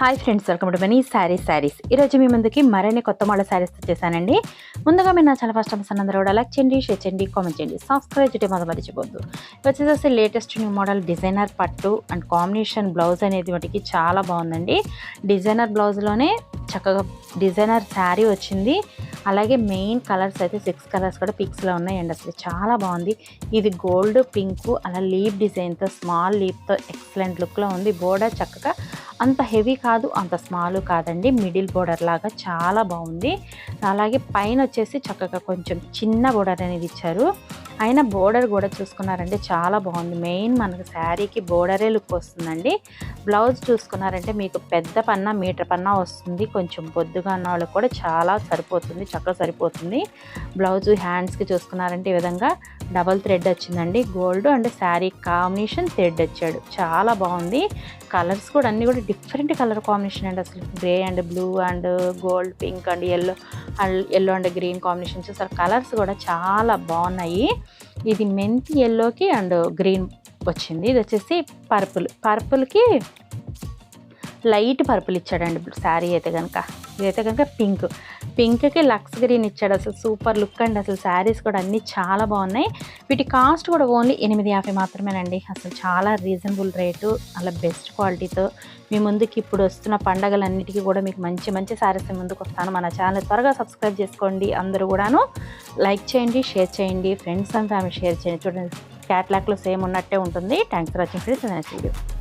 Hi friends welcome to money saris saris ఈరోజు మీ ముందుకి మరిన్ని కొత్త మోడల్ శారీస్ చేశానండి. ముందుగా మీరు నా చాలా ఫస్ట్ టైం అందరూ కూడా లైక్ చేయండి షేర్ చేయండి కామెంట్ చేయండి. సబ్స్క్రైబ్ చేయడం మొదలు మర్చిపోద్దు వచ్చేసి లేటెస్ట్ న్యూ మోడల్ డిజైనర్ పట్టు అండ్ కాంబినేషన్ బ్లౌజ్ అనేది వాటికి చాలా బాగుందండి. డిజైనర్ బ్లౌజ్లోనే చక్కగా డిజైనర్ శారీ వచ్చింది. అలాగే మెయిన్ కలర్స్ అయితే సిక్స్ కలర్స్ కూడా పిక్స్లో ఉన్నాయండి. అసలు చాలా బాగుంది. ఇది గోల్డ్ పింక్ అలా లీప్ డిజైన్తో స్మాల్ లీప్తో ఎక్సలెంట్ లుక్లో ఉంది. బోర్డర్ చక్కగా అంత హెవీ కాదు అంత స్మాల్ కాదండి. మిడిల్ బోర్డర్ లాగా చాలా బాగుంది. అలాగే పైన వచ్చేసి చక్కగా కొంచెం చిన్న బోర్డర్ అనేది ఇచ్చారు. అయినా బోర్డర్ కూడా చూసుకున్నారంటే చాలా బాగుంది. మెయిన్ మనకు శారీకి బోర్డరే లుక్ వస్తుందండి. బ్లౌజ్ చూసుకున్నారంటే మీకు పెద్ద పన్నా మీటర్ పన్నా వస్తుంది. కొంచెం బొద్దుగా ఉన్న వాళ్ళకి కూడా చాలా సరిపోతుంది చక్కగా సరిపోతుంది. బ్లౌజ్ హ్యాండ్స్కి చూసుకున్నారంటే ఈ విధంగా డబల్ థ్రెడ్ వచ్చిందండి. Gold and sari combination thread వచ్చాడు. చాలా బాగుంది. కలర్స్ కూడా అన్నీ కూడా డిఫరెంట్ కలర్ కాంబినేషన్ అండి అసలు. Grey and blue and gold pink and yellow and yellow and green combination చూసారు. కలర్స్ కూడా చాలా బాగున్నాయి. ఇది మెంతి ఎల్లోకి అండ్ గ్రీన్ వచ్చింది. ఇది వచ్చేసి పర్పుల్. పర్పుల్కి లైట్ పర్పుల్ ఇచ్చాడండి. శారీ అయితే కనుక ఇదైతే కనుక పింక్. పింక్కి లక్స్ గ్రీన్ ఇచ్చాడు. అసలు సూపర్ లుక్ అండి. అసలు శారీస్ కూడా అన్నీ చాలా బాగున్నాయి. వీటి కాస్ట్ కూడా ఓన్లీ ఎనిమిది యాభై మాత్రమేనండి. అసలు చాలా రీజనబుల్ రేటు. అలా బెస్ట్ క్వాలిటీతో మీ ముందుకి ఇప్పుడు వస్తున్న పండగలన్నిటికీ కూడా మీకు మంచి మంచి శారీస్ ముందుకు వస్తాను. మన ఛానల్ త్వరగా సబ్స్క్రైబ్ చేసుకోండి. అందరూ కూడాను లైక్ చేయండి షేర్ చేయండి. ఫ్రెండ్స్ అండ్ ఫ్యామిలీ షేర్ చేయండి. చూడండి క్యాట్లాక్లో సేమ్ ఉన్నట్టే ఉంటుంది. Thanks for watching. Friends next video